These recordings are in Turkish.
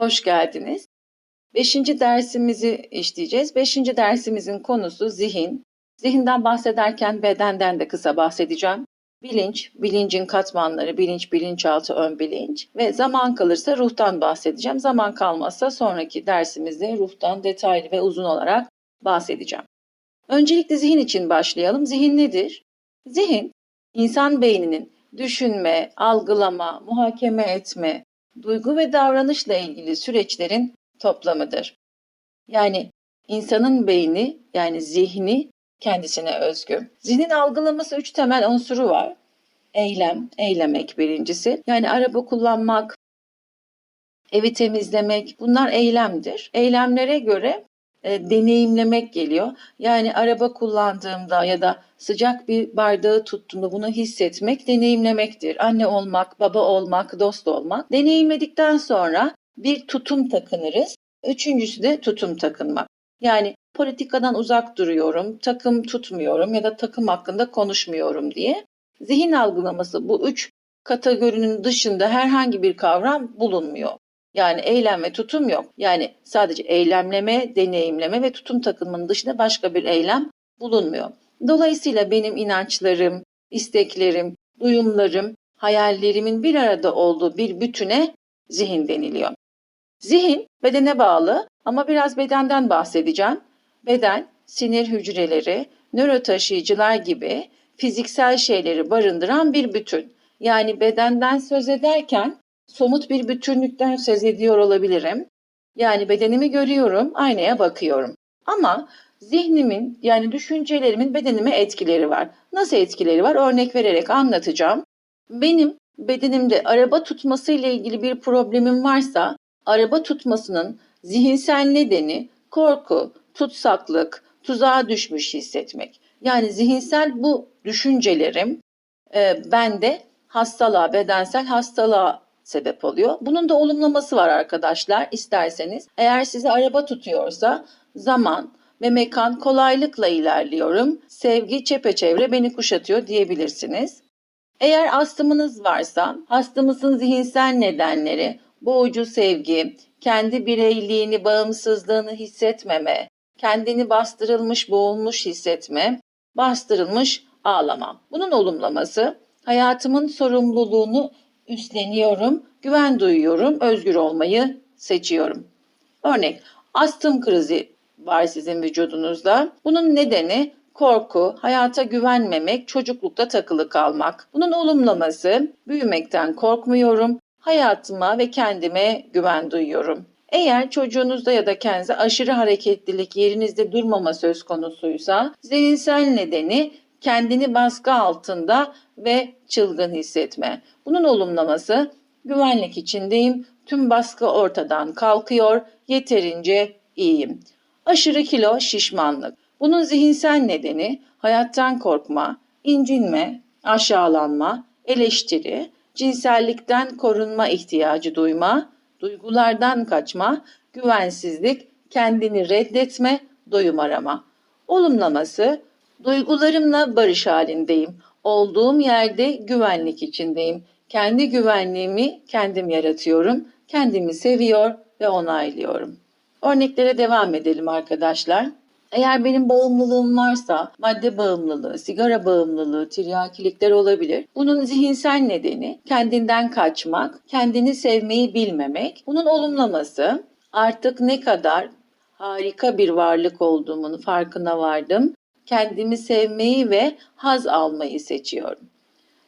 Hoş geldiniz. Beşinci dersimizi işleyeceğiz. Beşinci dersimizin konusu zihin. Zihinden bahsederken bedenden de kısa bahsedeceğim. Bilinç, bilincin katmanları, bilinç, bilinçaltı, ön bilinç ve zaman kalırsa ruhtan bahsedeceğim. Zaman kalmazsa sonraki dersimizde ruhtan detaylı ve uzun olarak bahsedeceğim. Öncelikle zihin için başlayalım. Zihin nedir? Zihin, insan beyninin düşünme, algılama, muhakeme etme, duygu ve davranışla ilgili süreçlerin toplamıdır. Yani insanın beyni yani zihni kendisine özgü. Zihnin algılaması üç temel unsuru var. Eylem, eylemek birincisi. Yani araba kullanmak, evi temizlemek bunlar eylemdir. Eylemlere göre e, deneyimlemek geliyor. Yani araba kullandığımda ya da sıcak bir bardağı tuttuğumda bunu hissetmek deneyimlemektir. Anne olmak, baba olmak, dost olmak. Deneyimledikten sonra bir tutum takınırız. Üçüncüsü de tutum takınmak. Yani politikadan uzak duruyorum, takım tutmuyorum ya da takım hakkında konuşmuyorum diye. Zihin algılaması bu üç kategorinin dışında herhangi bir kavram bulunmuyor. Yani eylem ve tutum yok. Yani sadece eylemleme, deneyimleme ve tutum takılmanın dışında başka bir eylem bulunmuyor. Dolayısıyla benim inançlarım, isteklerim, duyumlarım, hayallerimin bir arada olduğu bir bütüne zihin deniliyor. Zihin bedene bağlı ama biraz bedenden bahsedeceğim. Beden, sinir hücreleri, nörotaşıyıcılar gibi fiziksel şeyleri barındıran bir bütün. Yani bedenden söz ederken somut bir bütünlükten söz ediyor olabilirim. Yani bedenimi görüyorum, aynaya bakıyorum. Ama zihnimin yani düşüncelerimin bedenime etkileri var. Nasıl etkileri var? Örnek vererek anlatacağım. Benim bedenimde araba tutması ile ilgili bir problemim varsa araba tutmasının zihinsel nedeni korku, tutsaklık, tuzağa düşmüş hissetmek. Yani zihinsel bu düşüncelerim e, bende hastalığa, bedensel hastalığa sebep oluyor. Bunun da olumlaması var arkadaşlar isterseniz. Eğer size araba tutuyorsa zaman ve mekan kolaylıkla ilerliyorum. Sevgi çepeçevre beni kuşatıyor diyebilirsiniz. Eğer astımınız varsa hastamızın zihinsel nedenleri boğucu sevgi, kendi bireyliğini, bağımsızlığını hissetmeme, kendini bastırılmış, boğulmuş hissetme, bastırılmış ağlama. Bunun olumlaması hayatımın sorumluluğunu üstleniyorum, güven duyuyorum, özgür olmayı seçiyorum. Örnek, astım krizi var sizin vücudunuzda. Bunun nedeni korku, hayata güvenmemek, çocuklukta takılı kalmak. Bunun olumlaması büyümekten korkmuyorum, hayatıma ve kendime güven duyuyorum. Eğer çocuğunuzda ya da kendinize aşırı hareketlilik yerinizde durmama söz konusuysa zihinsel nedeni kendini baskı altında ve çılgın hissetme. Bunun olumlaması güvenlik içindeyim, tüm baskı ortadan kalkıyor, yeterince iyiyim. Aşırı kilo, şişmanlık. Bunun zihinsel nedeni hayattan korkma, incinme, aşağılanma, eleştiri, cinsellikten korunma ihtiyacı duyma, duygulardan kaçma, güvensizlik, kendini reddetme, doyum arama. Olumlaması, duygularımla barış halindeyim. Olduğum yerde güvenlik içindeyim. Kendi güvenliğimi kendim yaratıyorum. Kendimi seviyor ve onaylıyorum. Örneklere devam edelim arkadaşlar. Eğer benim bağımlılığım varsa madde bağımlılığı, sigara bağımlılığı, tiryakilikler olabilir. Bunun zihinsel nedeni kendinden kaçmak, kendini sevmeyi bilmemek. Bunun olumlaması artık ne kadar harika bir varlık olduğumun farkına vardım. Kendimi sevmeyi ve haz almayı seçiyorum.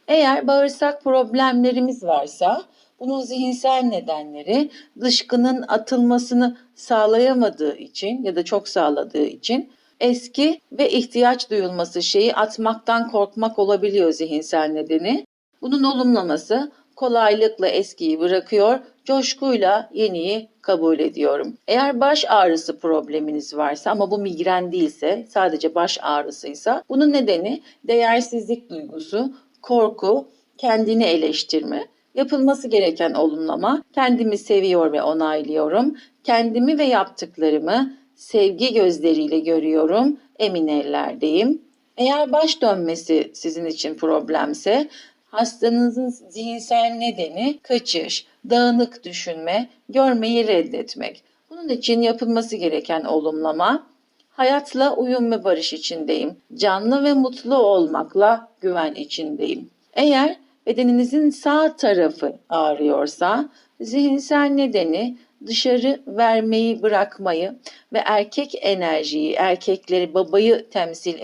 Eğer bağırsak problemlerimiz varsa bunun zihinsel nedenleri dışkının atılmasını sağlayamadığı için ya da çok sağladığı için eski ve ihtiyaç duyulması şeyi atmaktan korkmak olabiliyor zihinsel nedeni. Bunun olumlaması kolaylıkla eskiyi bırakıyor, coşkuyla yeniyi kabul ediyorum. Eğer baş ağrısı probleminiz varsa ama bu migren değilse sadece baş ağrısıysa bunun nedeni değersizlik duygusu, korku, kendini eleştirme. Yapılması gereken olumlama, kendimi seviyor ve onaylıyorum. Kendimi ve yaptıklarımı sevgi gözleriyle görüyorum. Emin ellerdeyim. Eğer baş dönmesi sizin için problemse hastanızın zihinsel nedeni kaçış, dağınık düşünme, görmeyi reddetmek. Bunun için yapılması gereken olumlama, hayatla uyum ve barış içindeyim. Canlı ve mutlu olmakla güven içindeyim. Eğer bedeninizin sağ tarafı ağrıyorsa, zihinsel nedeni dışarı vermeyi bırakmayı ve erkek enerjiyi, erkekleri, babayı temsil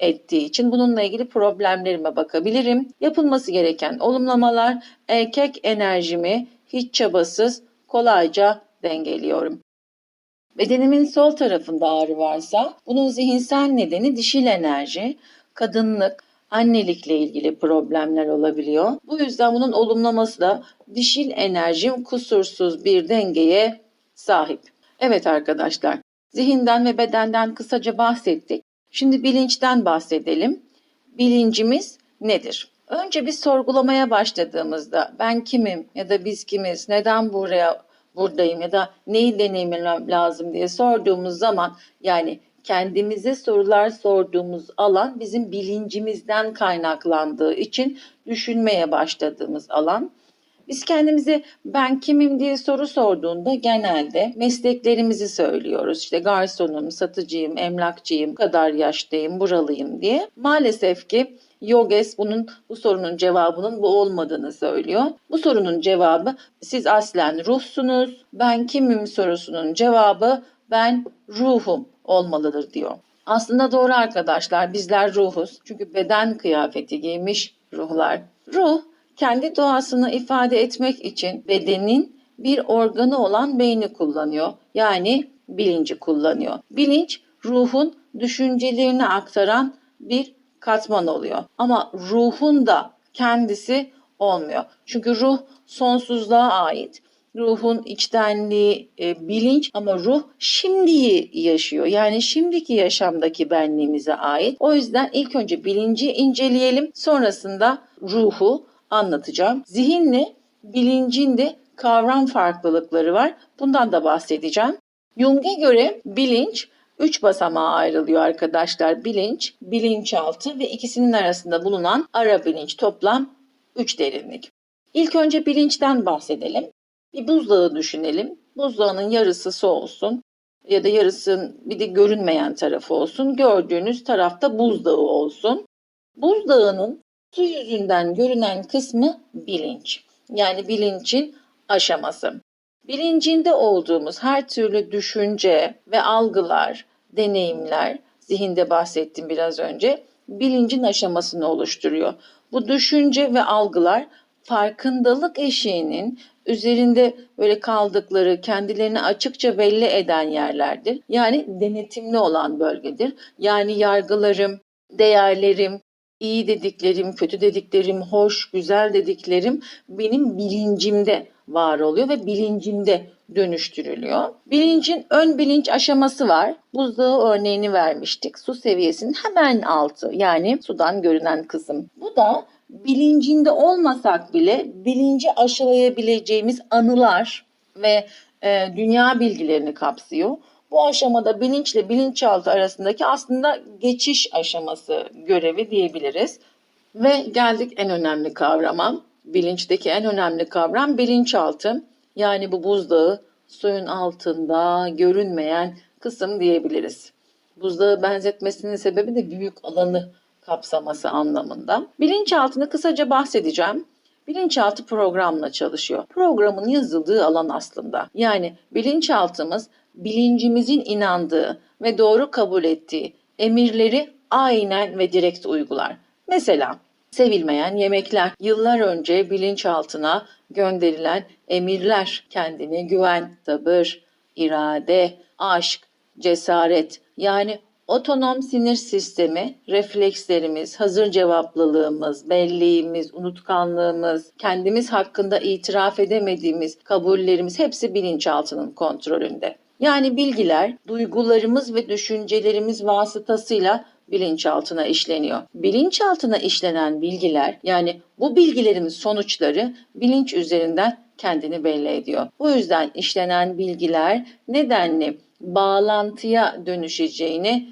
ettiği için bununla ilgili problemlerime bakabilirim. Yapılması gereken olumlamalar erkek enerjimi hiç çabasız kolayca dengeliyorum. Bedenimin sol tarafında ağrı varsa bunun zihinsel nedeni dişil enerji, kadınlık, annelikle ilgili problemler olabiliyor. Bu yüzden bunun olumlaması da dişil enerjim kusursuz bir dengeye sahip. Evet arkadaşlar, zihinden ve bedenden kısaca bahsettik. Şimdi bilinçten bahsedelim. Bilincimiz nedir? Önce bir sorgulamaya başladığımızda ben kimim ya da biz kimiz, neden buraya buradayım ya da neyi deneyimlemem lazım diye sorduğumuz zaman yani kendimize sorular sorduğumuz alan bizim bilincimizden kaynaklandığı için düşünmeye başladığımız alan. Biz kendimize ben kimim diye soru sorduğunda genelde mesleklerimizi söylüyoruz. İşte garsonum, satıcıyım, emlakçıyım, bu kadar yaştayım, buralıyım diye. Maalesef ki Yoges bunun bu sorunun cevabının bu olmadığını söylüyor. Bu sorunun cevabı siz aslen ruhsunuz. Ben kimim sorusunun cevabı ben ruhum olmalıdır diyor. Aslında doğru arkadaşlar bizler ruhuz. Çünkü beden kıyafeti giymiş ruhlar. Ruh kendi doğasını ifade etmek için bedenin bir organı olan beyni kullanıyor. Yani bilinci kullanıyor. Bilinç ruhun düşüncelerini aktaran bir katman oluyor. Ama ruhun da kendisi olmuyor. Çünkü ruh sonsuzluğa ait. Ruhun içtenliği e, bilinç ama ruh şimdiyi yaşıyor. Yani şimdiki yaşamdaki benliğimize ait. O yüzden ilk önce bilinci inceleyelim. Sonrasında ruhu anlatacağım. Zihinle bilincin de kavram farklılıkları var. Bundan da bahsedeceğim. Jung'e göre bilinç üç basamağa ayrılıyor arkadaşlar. Bilinç, bilinçaltı ve ikisinin arasında bulunan ara bilinç toplam 3 derinlik. İlk önce bilinçten bahsedelim. Bir buzdağı düşünelim. Buzdağının yarısı su olsun ya da yarısının bir de görünmeyen tarafı olsun. Gördüğünüz tarafta buzdağı olsun. Buzdağının su yüzünden görünen kısmı bilinç. Yani bilincin aşaması. Bilincinde olduğumuz her türlü düşünce ve algılar, deneyimler, zihinde bahsettim biraz önce, bilincin aşamasını oluşturuyor. Bu düşünce ve algılar farkındalık eşiğinin üzerinde böyle kaldıkları, kendilerini açıkça belli eden yerlerdir. Yani denetimli olan bölgedir. Yani yargılarım, değerlerim, iyi dediklerim, kötü dediklerim, hoş, güzel dediklerim benim bilincimde var oluyor ve bilincimde dönüştürülüyor. Bilincin ön bilinç aşaması var. Buzdağı örneğini vermiştik. Su seviyesinin hemen altı yani sudan görünen kısım. Bu da bilincinde olmasak bile bilinci aşılayabileceğimiz anılar ve e, dünya bilgilerini kapsıyor. Bu aşamada bilinçle bilinçaltı arasındaki aslında geçiş aşaması görevi diyebiliriz. Ve geldik en önemli kavrama. Bilinçteki en önemli kavram bilinçaltı. Yani bu buzdağı suyun altında görünmeyen kısım diyebiliriz. Buzdağı benzetmesinin sebebi de büyük alanı kapsaması anlamında. Bilinçaltını kısaca bahsedeceğim. Bilinçaltı programla çalışıyor. Programın yazıldığı alan aslında. Yani bilinçaltımız bilincimizin inandığı ve doğru kabul ettiği emirleri aynen ve direkt uygular. Mesela sevilmeyen yemekler, yıllar önce bilinçaltına gönderilen emirler, kendine güven, sabır, irade, aşk, cesaret yani otonom sinir sistemi, reflekslerimiz, hazır cevaplılığımız, belliğimiz, unutkanlığımız, kendimiz hakkında itiraf edemediğimiz kabullerimiz hepsi bilinçaltının kontrolünde. Yani bilgiler, duygularımız ve düşüncelerimiz vasıtasıyla bilinçaltına işleniyor. Bilinçaltına işlenen bilgiler yani bu bilgilerin sonuçları bilinç üzerinden kendini belli ediyor. Bu yüzden işlenen bilgiler nedenli bağlantıya dönüşeceğini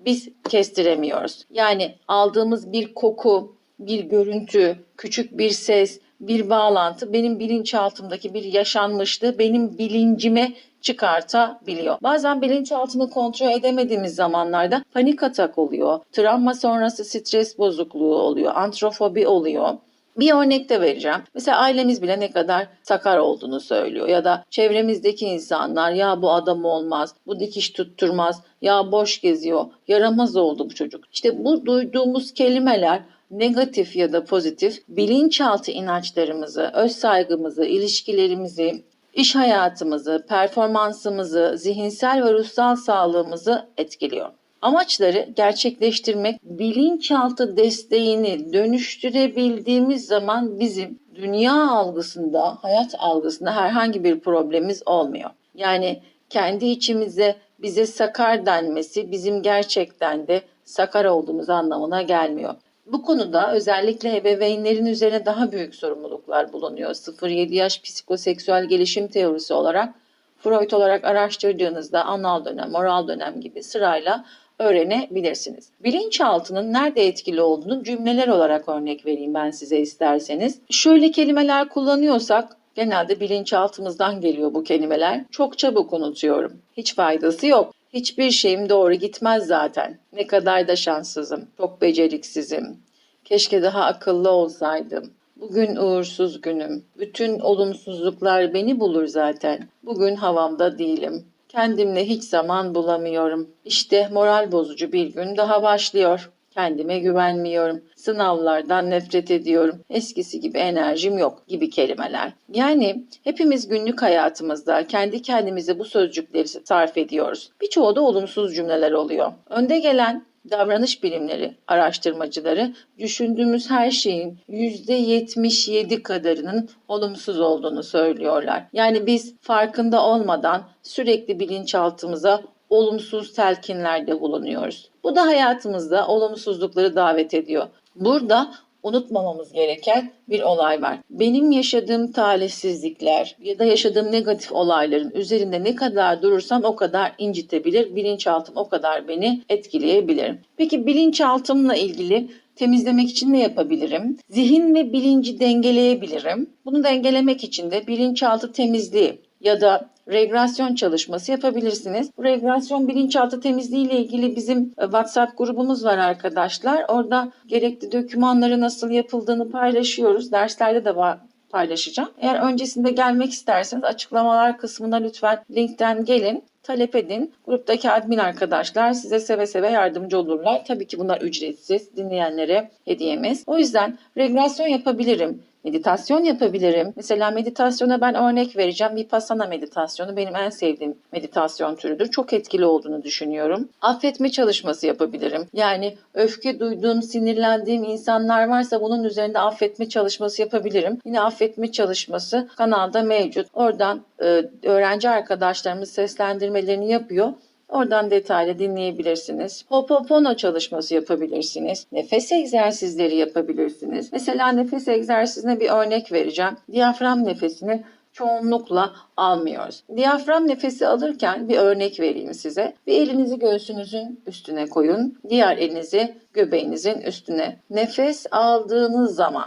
biz kestiremiyoruz. Yani aldığımız bir koku, bir görüntü, küçük bir ses, bir bağlantı benim bilinçaltımdaki bir yaşanmışlığı benim bilincime çıkartabiliyor. Bazen bilinçaltını kontrol edemediğimiz zamanlarda panik atak oluyor. Travma sonrası stres bozukluğu oluyor. Antrofobi oluyor. Bir örnek de vereceğim. Mesela ailemiz bile ne kadar sakar olduğunu söylüyor ya da çevremizdeki insanlar ya bu adam olmaz, bu dikiş tutturmaz, ya boş geziyor, yaramaz oldu bu çocuk. İşte bu duyduğumuz kelimeler negatif ya da pozitif bilinçaltı inançlarımızı, öz saygımızı, ilişkilerimizi, iş hayatımızı, performansımızı, zihinsel ve ruhsal sağlığımızı etkiliyor. Amaçları gerçekleştirmek, bilinçaltı desteğini dönüştürebildiğimiz zaman bizim dünya algısında, hayat algısında herhangi bir problemimiz olmuyor. Yani kendi içimize bize sakar denmesi bizim gerçekten de sakar olduğumuz anlamına gelmiyor. Bu konuda özellikle ebeveynlerin üzerine daha büyük sorumluluklar bulunuyor. 0-7 yaş psikoseksüel gelişim teorisi olarak Freud olarak araştırdığınızda anal dönem, moral dönem gibi sırayla öğrenebilirsiniz. Bilinçaltının nerede etkili olduğunu cümleler olarak örnek vereyim ben size isterseniz. Şöyle kelimeler kullanıyorsak genelde bilinçaltımızdan geliyor bu kelimeler. Çok çabuk unutuyorum. Hiç faydası yok. Hiçbir şeyim doğru gitmez zaten. Ne kadar da şanssızım. Çok beceriksizim. Keşke daha akıllı olsaydım. Bugün uğursuz günüm. Bütün olumsuzluklar beni bulur zaten. Bugün havamda değilim. Kendimle hiç zaman bulamıyorum. İşte moral bozucu bir gün daha başlıyor. Kendime güvenmiyorum. Sınavlardan nefret ediyorum. Eskisi gibi enerjim yok gibi kelimeler. Yani hepimiz günlük hayatımızda kendi kendimize bu sözcükleri sarf ediyoruz. Birçoğu da olumsuz cümleler oluyor. Önde gelen davranış bilimleri araştırmacıları düşündüğümüz her şeyin %77 kadarının olumsuz olduğunu söylüyorlar. Yani biz farkında olmadan sürekli bilinçaltımıza olumsuz telkinlerde bulunuyoruz. Bu da hayatımızda olumsuzlukları davet ediyor. Burada unutmamamız gereken bir olay var. Benim yaşadığım talihsizlikler ya da yaşadığım negatif olayların üzerinde ne kadar durursam o kadar incitebilir. Bilinçaltım o kadar beni etkileyebilir. Peki bilinçaltımla ilgili temizlemek için ne yapabilirim? Zihin ve bilinci dengeleyebilirim. Bunu dengelemek için de bilinçaltı temizliği ya da regresyon çalışması yapabilirsiniz. Bu regresyon bilinçaltı temizliği ile ilgili bizim e, WhatsApp grubumuz var arkadaşlar. Orada gerekli dokümanları nasıl yapıldığını paylaşıyoruz. Derslerde de var paylaşacağım. Eğer öncesinde gelmek isterseniz açıklamalar kısmına lütfen linkten gelin talep edin. Gruptaki admin arkadaşlar size seve seve yardımcı olurlar. Tabii ki bunlar ücretsiz dinleyenlere hediyemiz. O yüzden regresyon yapabilirim meditasyon yapabilirim. Mesela meditasyona ben örnek vereceğim. Vipassana meditasyonu benim en sevdiğim meditasyon türüdür. Çok etkili olduğunu düşünüyorum. Affetme çalışması yapabilirim. Yani öfke duyduğum, sinirlendiğim insanlar varsa bunun üzerinde affetme çalışması yapabilirim. Yine affetme çalışması kanalda mevcut. Oradan e, öğrenci arkadaşlarımız seslendirmelerini yapıyor. Oradan detaylı dinleyebilirsiniz. Hopopono çalışması yapabilirsiniz. Nefes egzersizleri yapabilirsiniz. Mesela nefes egzersizine bir örnek vereceğim. Diyafram nefesini çoğunlukla almıyoruz. Diyafram nefesi alırken bir örnek vereyim size. Bir elinizi göğsünüzün üstüne koyun. Diğer elinizi göbeğinizin üstüne. Nefes aldığınız zaman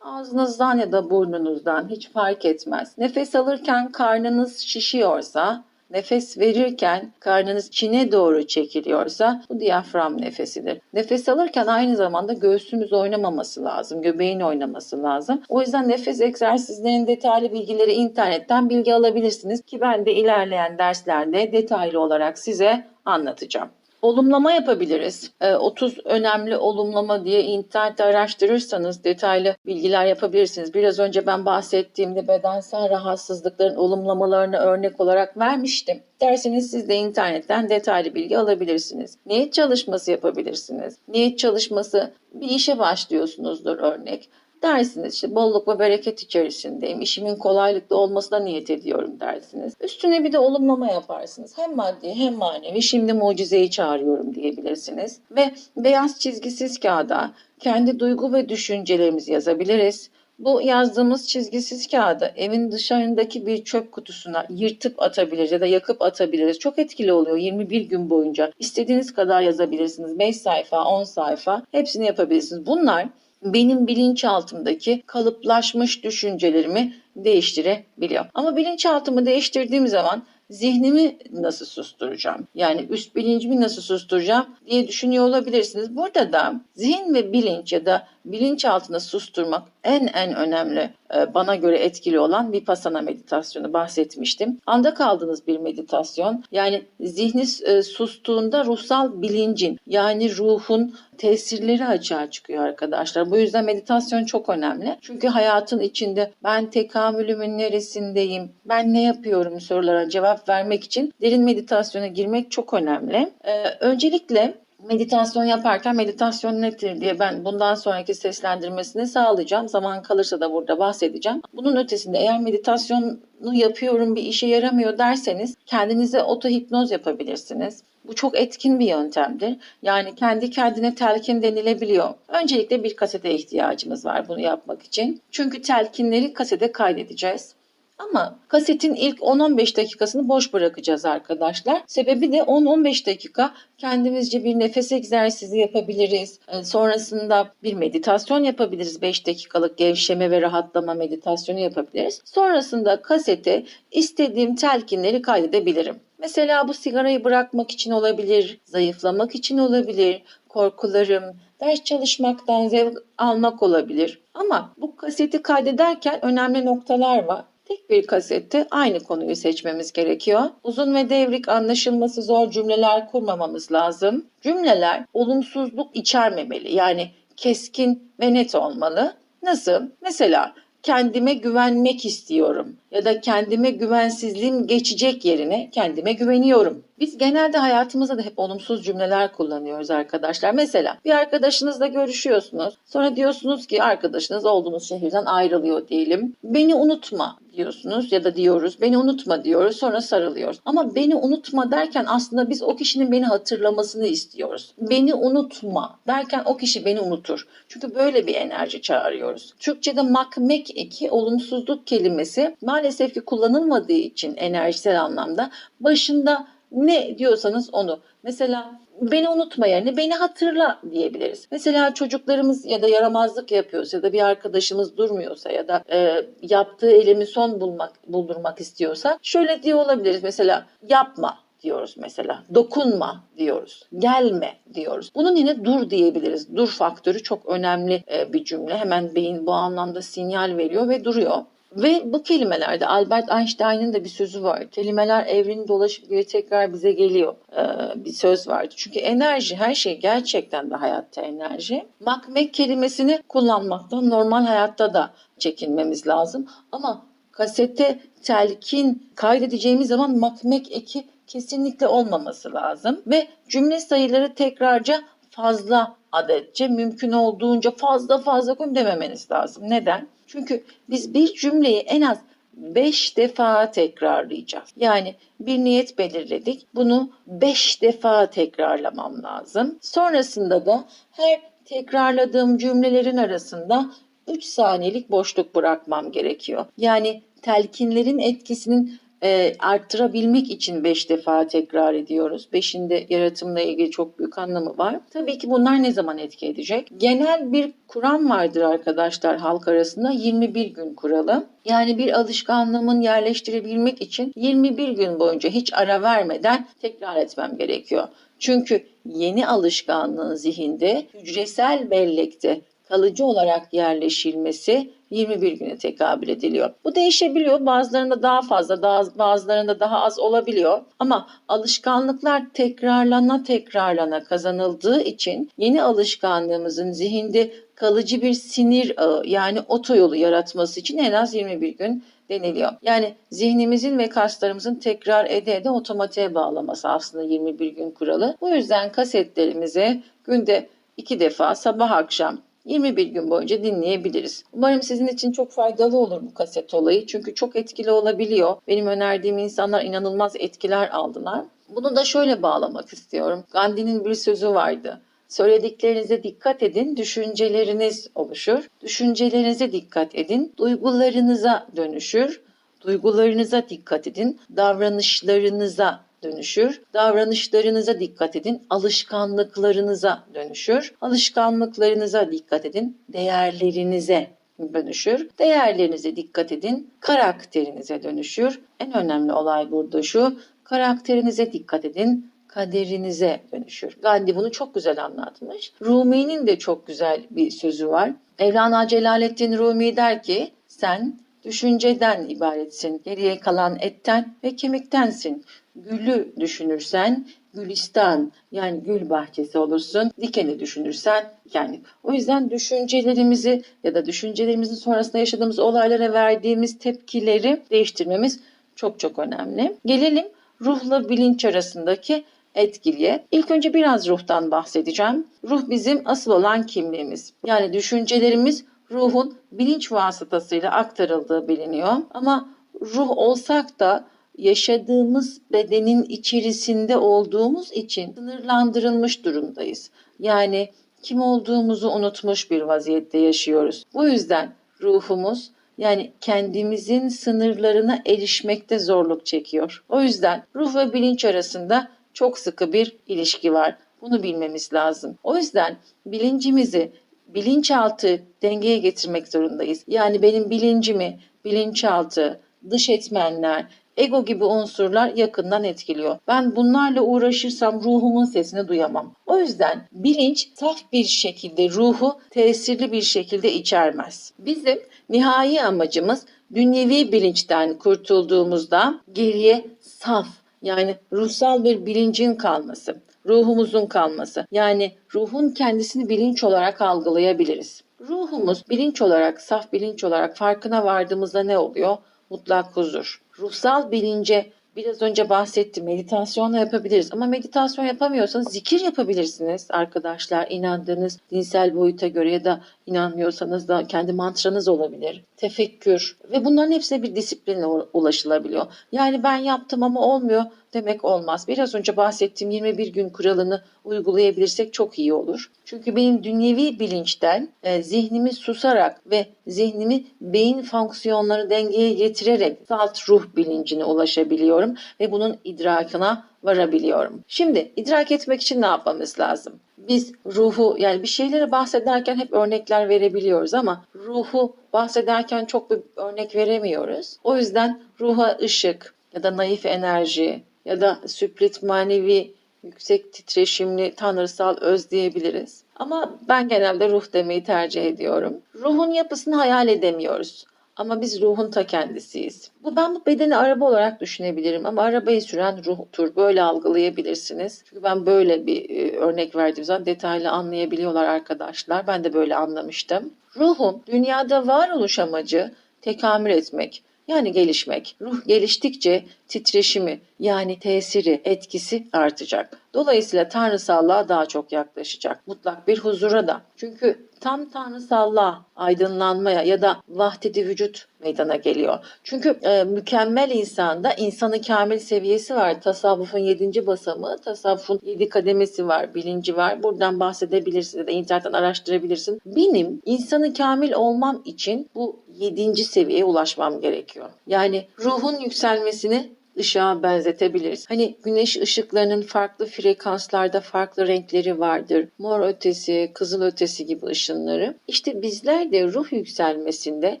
ağzınızdan ya da burnunuzdan hiç fark etmez. Nefes alırken karnınız şişiyorsa Nefes verirken karnınız çine doğru çekiliyorsa bu diyafram nefesidir. Nefes alırken aynı zamanda göğsümüz oynamaması lazım, göbeğin oynaması lazım. O yüzden nefes egzersizlerinin detaylı bilgileri internetten bilgi alabilirsiniz ki ben de ilerleyen derslerde detaylı olarak size anlatacağım. Olumlama yapabiliriz. 30 ee, önemli olumlama diye internette araştırırsanız detaylı bilgiler yapabilirsiniz. Biraz önce ben bahsettiğimde bedensel rahatsızlıkların olumlamalarını örnek olarak vermiştim. Derseniz siz de internetten detaylı bilgi alabilirsiniz. Niyet çalışması yapabilirsiniz. Niyet çalışması bir işe başlıyorsunuzdur örnek dersiniz işte bolluk ve bereket içerisindeyim. İşimin kolaylıkla olmasına niyet ediyorum dersiniz. Üstüne bir de olumlama yaparsınız. Hem maddi hem manevi şimdi mucizeyi çağırıyorum diyebilirsiniz. Ve beyaz çizgisiz kağıda kendi duygu ve düşüncelerimizi yazabiliriz. Bu yazdığımız çizgisiz kağıdı evin dışarındaki bir çöp kutusuna yırtıp atabiliriz ya da yakıp atabiliriz. Çok etkili oluyor 21 gün boyunca. İstediğiniz kadar yazabilirsiniz. 5 sayfa, 10 sayfa hepsini yapabilirsiniz. Bunlar benim bilinçaltımdaki kalıplaşmış düşüncelerimi değiştirebiliyor. Ama bilinçaltımı değiştirdiğim zaman zihnimi nasıl susturacağım? Yani üst bilincimi nasıl susturacağım diye düşünüyor olabilirsiniz. Burada da zihin ve bilinç ya da bilinçaltını susturmak en en önemli bana göre etkili olan Vipassana meditasyonu bahsetmiştim. Anda kaldığınız bir meditasyon. Yani zihni e, sustuğunda ruhsal bilincin yani ruhun tesirleri açığa çıkıyor arkadaşlar. Bu yüzden meditasyon çok önemli. Çünkü hayatın içinde ben tekamülümün neresindeyim, ben ne yapıyorum sorulara cevap vermek için derin meditasyona girmek çok önemli. Ee, öncelikle meditasyon yaparken meditasyon nedir diye ben bundan sonraki seslendirmesini sağlayacağım. Zaman kalırsa da burada bahsedeceğim. Bunun ötesinde eğer meditasyonu yapıyorum bir işe yaramıyor derseniz kendinize otohipnoz yapabilirsiniz. Bu çok etkin bir yöntemdir. Yani kendi kendine telkin denilebiliyor. Öncelikle bir kasete ihtiyacımız var bunu yapmak için. Çünkü telkinleri kasete kaydedeceğiz. Ama kasetin ilk 10-15 dakikasını boş bırakacağız arkadaşlar. Sebebi de 10-15 dakika kendimizce bir nefes egzersizi yapabiliriz. Ee, sonrasında bir meditasyon yapabiliriz. 5 dakikalık gevşeme ve rahatlama meditasyonu yapabiliriz. Sonrasında kasete istediğim telkinleri kaydedebilirim. Mesela bu sigarayı bırakmak için olabilir, zayıflamak için olabilir, korkularım, ders çalışmaktan zevk almak olabilir. Ama bu kaseti kaydederken önemli noktalar var. Tek bir kasette aynı konuyu seçmemiz gerekiyor. Uzun ve devrik anlaşılması zor cümleler kurmamamız lazım. Cümleler olumsuzluk içermemeli. Yani keskin ve net olmalı. Nasıl? Mesela kendime güvenmek istiyorum ya da kendime güvensizliğim geçecek yerine kendime güveniyorum. Biz genelde hayatımızda da hep olumsuz cümleler kullanıyoruz arkadaşlar. Mesela bir arkadaşınızla görüşüyorsunuz. Sonra diyorsunuz ki arkadaşınız olduğunuz şehirden ayrılıyor diyelim. Beni unutma diyorsunuz ya da diyoruz. Beni unutma diyoruz sonra sarılıyoruz. Ama beni unutma derken aslında biz o kişinin beni hatırlamasını istiyoruz. Beni unutma derken o kişi beni unutur. Çünkü böyle bir enerji çağırıyoruz. Türkçe'de makmek eki olumsuzluk kelimesi maalesef ki kullanılmadığı için enerjisel anlamda başında ne diyorsanız onu. Mesela beni unutma yerine beni hatırla diyebiliriz. Mesela çocuklarımız ya da yaramazlık yapıyorsa ya da bir arkadaşımız durmuyorsa ya da e, yaptığı eylemi son bulmak buldurmak istiyorsa şöyle diye olabiliriz. Mesela yapma diyoruz mesela. Dokunma diyoruz. Gelme diyoruz. Bunun yine dur diyebiliriz. Dur faktörü çok önemli e, bir cümle. Hemen beyin bu anlamda sinyal veriyor ve duruyor. Ve bu kelimelerde Albert Einstein'ın da bir sözü var. Kelimeler evrenin dolaşıp geri tekrar bize geliyor. Ee, bir söz vardı. Çünkü enerji her şey gerçekten de hayatta enerji. Makmek kelimesini kullanmaktan normal hayatta da çekinmemiz lazım. Ama kasete telkin kaydedeceğimiz zaman makmek eki kesinlikle olmaması lazım. Ve cümle sayıları tekrarca fazla adetçe mümkün olduğunca fazla fazla koyun dememeniz lazım. Neden? Çünkü biz bir cümleyi en az 5 defa tekrarlayacağız. Yani bir niyet belirledik. Bunu 5 defa tekrarlamam lazım. Sonrasında da her tekrarladığım cümlelerin arasında 3 saniyelik boşluk bırakmam gerekiyor. Yani telkinlerin etkisinin e, arttırabilmek için 5 defa tekrar ediyoruz. Beşinde yaratımla ilgili çok büyük anlamı var. Tabii ki bunlar ne zaman etki edecek? Genel bir kuram vardır arkadaşlar halk arasında 21 gün kuralı. Yani bir alışkanlığımın yerleştirebilmek için 21 gün boyunca hiç ara vermeden tekrar etmem gerekiyor. Çünkü yeni alışkanlığın zihinde hücresel bellekte kalıcı olarak yerleşilmesi 21 güne tekabül ediliyor. Bu değişebiliyor. Bazılarında daha fazla, daha, bazılarında daha az olabiliyor. Ama alışkanlıklar tekrarlana tekrarlana kazanıldığı için yeni alışkanlığımızın zihinde kalıcı bir sinir ağı yani otoyolu yaratması için en az 21 gün deniliyor. Yani zihnimizin ve kaslarımızın tekrar ede ede otomatiğe bağlaması aslında 21 gün kuralı. Bu yüzden kasetlerimize günde iki defa sabah akşam 21 gün boyunca dinleyebiliriz. Umarım sizin için çok faydalı olur bu kaset olayı. Çünkü çok etkili olabiliyor. Benim önerdiğim insanlar inanılmaz etkiler aldılar. Bunu da şöyle bağlamak istiyorum. Gandhi'nin bir sözü vardı. Söylediklerinize dikkat edin, düşünceleriniz oluşur. Düşüncelerinize dikkat edin, duygularınıza dönüşür. Duygularınıza dikkat edin, davranışlarınıza dönüşür. Davranışlarınıza dikkat edin. Alışkanlıklarınıza dönüşür. Alışkanlıklarınıza dikkat edin. Değerlerinize dönüşür. Değerlerinize dikkat edin. Karakterinize dönüşür. En önemli olay burada şu. Karakterinize dikkat edin kaderinize dönüşür. Gandhi bunu çok güzel anlatmış. Rumi'nin de çok güzel bir sözü var. Mevlana Celaleddin Rumi der ki sen düşünceden ibaretsin. Geriye kalan etten ve kemiktensin. Gülü düşünürsen gülistan yani gül bahçesi olursun. Dikeni düşünürsen yani o yüzden düşüncelerimizi ya da düşüncelerimizin sonrasında yaşadığımız olaylara verdiğimiz tepkileri değiştirmemiz çok çok önemli. Gelelim ruhla bilinç arasındaki etkiliye. İlk önce biraz ruhtan bahsedeceğim. Ruh bizim asıl olan kimliğimiz. Yani düşüncelerimiz ruhun bilinç vasıtasıyla aktarıldığı biliniyor. Ama ruh olsak da yaşadığımız bedenin içerisinde olduğumuz için sınırlandırılmış durumdayız. Yani kim olduğumuzu unutmuş bir vaziyette yaşıyoruz. Bu yüzden ruhumuz yani kendimizin sınırlarına erişmekte zorluk çekiyor. O yüzden ruh ve bilinç arasında çok sıkı bir ilişki var. Bunu bilmemiz lazım. O yüzden bilincimizi bilinçaltı dengeye getirmek zorundayız. Yani benim bilincimi, bilinçaltı, dış etmenler, ego gibi unsurlar yakından etkiliyor. Ben bunlarla uğraşırsam ruhumun sesini duyamam. O yüzden bilinç saf bir şekilde ruhu tesirli bir şekilde içermez. Bizim nihai amacımız dünyevi bilinçten kurtulduğumuzda geriye saf yani ruhsal bir bilincin kalması, ruhumuzun kalması. Yani ruhun kendisini bilinç olarak algılayabiliriz. Ruhumuz bilinç olarak, saf bilinç olarak farkına vardığımızda ne oluyor? Mutlak huzur. Ruhsal bilince Biraz önce bahsettim meditasyonla yapabiliriz ama meditasyon yapamıyorsanız zikir yapabilirsiniz arkadaşlar. İnandığınız dinsel boyuta göre ya da inanmıyorsanız da kendi mantranız olabilir. Tefekkür ve bunların hepsine bir disiplinle ulaşılabiliyor. Yani ben yaptım ama olmuyor demek olmaz. Biraz önce bahsettiğim 21 gün kuralını uygulayabilirsek çok iyi olur. Çünkü benim dünyevi bilinçten e, zihnimi susarak ve zihnimi beyin fonksiyonları dengeye getirerek salt ruh bilincine ulaşabiliyorum ve bunun idrakına varabiliyorum. Şimdi idrak etmek için ne yapmamız lazım? Biz ruhu yani bir şeylere bahsederken hep örnekler verebiliyoruz ama ruhu bahsederken çok bir örnek veremiyoruz. O yüzden ruha ışık ya da naif enerji ya da süplit manevi yüksek titreşimli tanrısal öz diyebiliriz. Ama ben genelde ruh demeyi tercih ediyorum. Ruhun yapısını hayal edemiyoruz. Ama biz ruhun ta kendisiyiz. Bu ben bu bedeni araba olarak düşünebilirim ama arabayı süren ruhtur. Böyle algılayabilirsiniz. Çünkü ben böyle bir e, örnek verdiğim zaman detaylı anlayabiliyorlar arkadaşlar. Ben de böyle anlamıştım. Ruhun dünyada varoluş amacı tekamül etmek, yani gelişmek. Ruh geliştikçe titreşimi yani tesiri, etkisi artacak. Dolayısıyla tanrısallığa daha çok yaklaşacak. Mutlak bir huzura da. Çünkü tam tanrısallığa, aydınlanmaya ya da vahdedi vücut meydana geliyor. Çünkü e, mükemmel insanda insanın kamil seviyesi var. Tasavvufun yedinci basamağı, tasavvufun yedi kademesi var, bilinci var. Buradan bahsedebilirsin ya da internetten araştırabilirsin. Benim insanı kamil olmam için bu yedinci seviyeye ulaşmam gerekiyor. Yani ruhun yükselmesini ışığa benzetebiliriz. Hani güneş ışıklarının farklı frekanslarda farklı renkleri vardır. Mor ötesi, kızıl ötesi gibi ışınları. İşte bizler de ruh yükselmesinde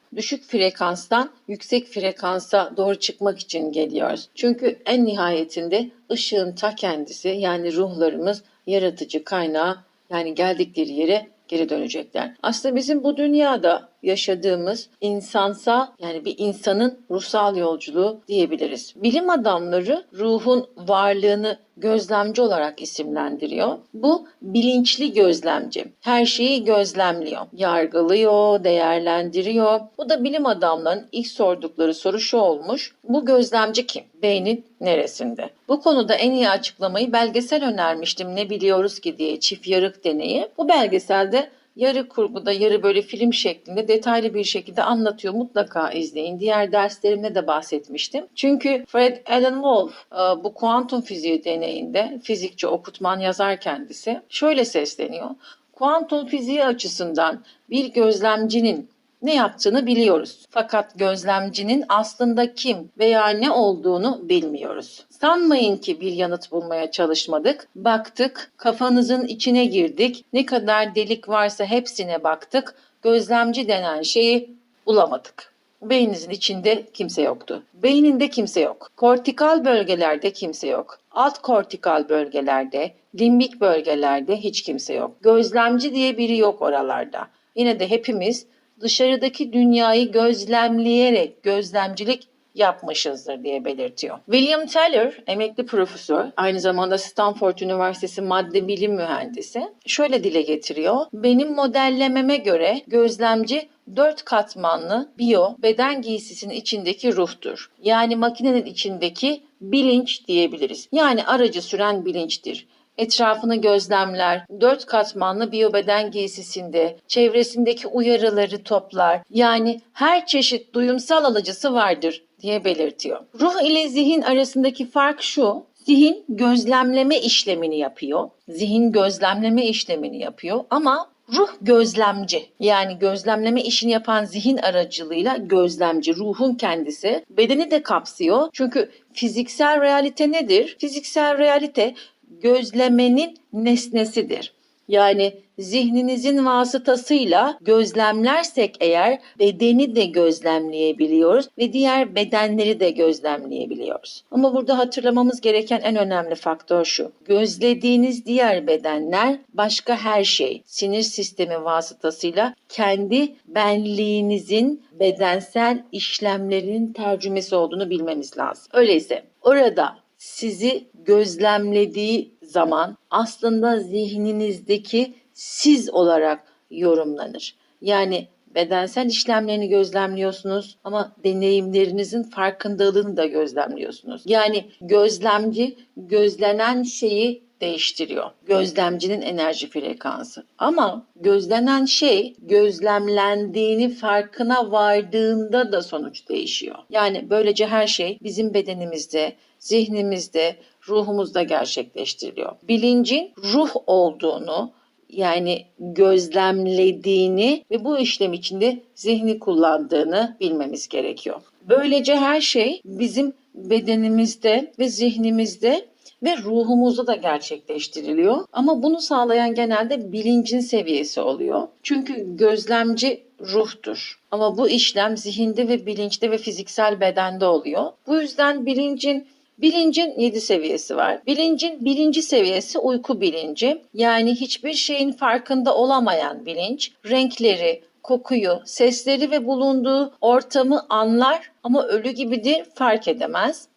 düşük frekanstan yüksek frekansa doğru çıkmak için geliyoruz. Çünkü en nihayetinde ışığın ta kendisi yani ruhlarımız yaratıcı kaynağı yani geldikleri yere geri dönecekler. Aslında bizim bu dünyada yaşadığımız insansal yani bir insanın ruhsal yolculuğu diyebiliriz. Bilim adamları ruhun varlığını gözlemci olarak isimlendiriyor. Bu bilinçli gözlemci. Her şeyi gözlemliyor, yargılıyor, değerlendiriyor. Bu da bilim adamlarının ilk sordukları soru şu olmuş. Bu gözlemci kim? Beynin neresinde? Bu konuda en iyi açıklamayı belgesel önermiştim ne biliyoruz ki diye çift yarık deneyi. Bu belgeselde yarı kurguda yarı böyle film şeklinde detaylı bir şekilde anlatıyor. Mutlaka izleyin. Diğer derslerimde de bahsetmiştim. Çünkü Fred Alan Wolf e, bu kuantum fiziği deneyinde fizikçi, okutman yazar kendisi şöyle sesleniyor. Kuantum fiziği açısından bir gözlemcinin ne yaptığını biliyoruz. Fakat gözlemcinin aslında kim veya ne olduğunu bilmiyoruz. Sanmayın ki bir yanıt bulmaya çalışmadık. Baktık, kafanızın içine girdik. Ne kadar delik varsa hepsine baktık. Gözlemci denen şeyi bulamadık. Beyninizin içinde kimse yoktu. Beyninde kimse yok. Kortikal bölgelerde kimse yok. Alt kortikal bölgelerde, limbik bölgelerde hiç kimse yok. Gözlemci diye biri yok oralarda. Yine de hepimiz dışarıdaki dünyayı gözlemleyerek gözlemcilik yapmışızdır diye belirtiyor. William Teller, emekli profesör, aynı zamanda Stanford Üniversitesi madde bilim mühendisi, şöyle dile getiriyor. Benim modellememe göre gözlemci dört katmanlı biyo beden giysisinin içindeki ruhtur. Yani makinenin içindeki bilinç diyebiliriz. Yani aracı süren bilinçtir etrafını gözlemler, dört katmanlı biyobeden giysisinde, çevresindeki uyarıları toplar. Yani her çeşit duyumsal alıcısı vardır diye belirtiyor. Ruh ile zihin arasındaki fark şu. Zihin gözlemleme işlemini yapıyor. Zihin gözlemleme işlemini yapıyor ama ruh gözlemci. Yani gözlemleme işini yapan zihin aracılığıyla gözlemci, ruhun kendisi. Bedeni de kapsıyor. Çünkü fiziksel realite nedir? Fiziksel realite gözlemenin nesnesidir. Yani zihninizin vasıtasıyla gözlemlersek eğer bedeni de gözlemleyebiliyoruz ve diğer bedenleri de gözlemleyebiliyoruz. Ama burada hatırlamamız gereken en önemli faktör şu. Gözlediğiniz diğer bedenler başka her şey. Sinir sistemi vasıtasıyla kendi benliğinizin bedensel işlemlerinin tercümesi olduğunu bilmemiz lazım. Öyleyse orada sizi gözlemlediği zaman aslında zihninizdeki siz olarak yorumlanır. Yani bedensel işlemlerini gözlemliyorsunuz ama deneyimlerinizin farkındalığını da gözlemliyorsunuz. Yani gözlemci gözlenen şeyi değiştiriyor. Gözlemcinin enerji frekansı. Ama gözlenen şey gözlemlendiğini farkına vardığında da sonuç değişiyor. Yani böylece her şey bizim bedenimizde, zihnimizde, ruhumuzda gerçekleştiriliyor. Bilincin ruh olduğunu yani gözlemlediğini ve bu işlem içinde zihni kullandığını bilmemiz gerekiyor. Böylece her şey bizim bedenimizde ve zihnimizde ve ruhumuzda da gerçekleştiriliyor. Ama bunu sağlayan genelde bilincin seviyesi oluyor. Çünkü gözlemci ruhtur. Ama bu işlem zihinde ve bilinçte ve fiziksel bedende oluyor. Bu yüzden bilincin Bilincin 7 seviyesi var. Bilincin birinci seviyesi uyku bilinci. Yani hiçbir şeyin farkında olamayan bilinç, renkleri, kokuyu, sesleri ve bulunduğu ortamı anlar ama ölü gibidir, fark edemez.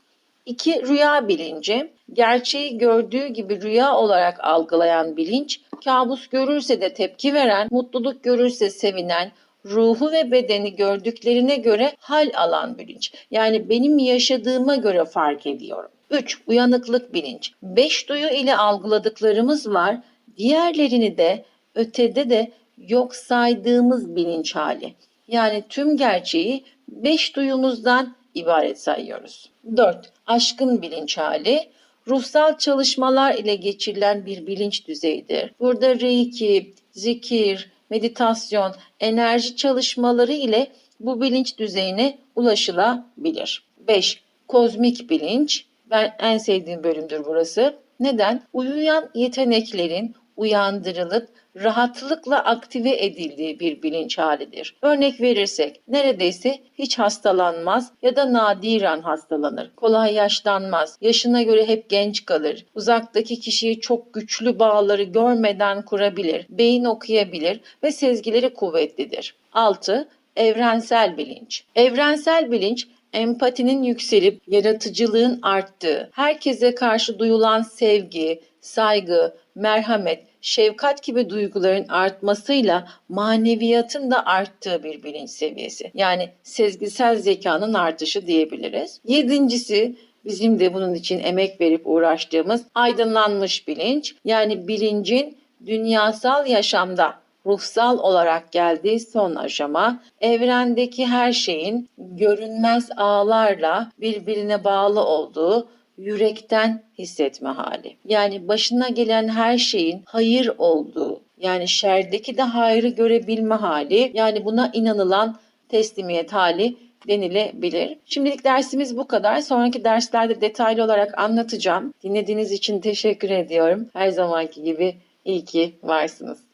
2. Rüya bilinci. Gerçeği gördüğü gibi rüya olarak algılayan bilinç, kabus görürse de tepki veren, mutluluk görürse sevinen, ruhu ve bedeni gördüklerine göre hal alan bilinç. Yani benim yaşadığıma göre fark ediyorum. 3. Uyanıklık bilinç. 5 duyu ile algıladıklarımız var. Diğerlerini de ötede de yok saydığımız bilinç hali. Yani tüm gerçeği 5 duyumuzdan ibaret sayıyoruz. 4. Aşkın bilinç hali ruhsal çalışmalar ile geçirilen bir bilinç düzeyidir. Burada reiki, zikir, meditasyon, enerji çalışmaları ile bu bilinç düzeyine ulaşılabilir. 5. Kozmik bilinç. Ben en sevdiğim bölümdür burası. Neden? Uyuyan yeteneklerin uyandırılıp rahatlıkla aktive edildiği bir bilinç halidir. Örnek verirsek neredeyse hiç hastalanmaz ya da nadiren hastalanır. Kolay yaşlanmaz. Yaşına göre hep genç kalır. Uzaktaki kişiyi çok güçlü bağları görmeden kurabilir. Beyin okuyabilir ve sezgileri kuvvetlidir. 6. Evrensel bilinç. Evrensel bilinç empatinin yükselip yaratıcılığın arttığı, herkese karşı duyulan sevgi, saygı, merhamet, şefkat gibi duyguların artmasıyla maneviyatın da arttığı bir bilinç seviyesi. Yani sezgisel zekanın artışı diyebiliriz. Yedincisi bizim de bunun için emek verip uğraştığımız aydınlanmış bilinç. Yani bilincin dünyasal yaşamda ruhsal olarak geldiği son aşama evrendeki her şeyin görünmez ağlarla birbirine bağlı olduğu yürekten hissetme hali. Yani başına gelen her şeyin hayır olduğu Yani şerdeki de hayrı görebilme hali. Yani buna inanılan teslimiyet hali denilebilir. Şimdilik dersimiz bu kadar. Sonraki derslerde detaylı olarak anlatacağım. Dinlediğiniz için teşekkür ediyorum. Her zamanki gibi iyi ki varsınız.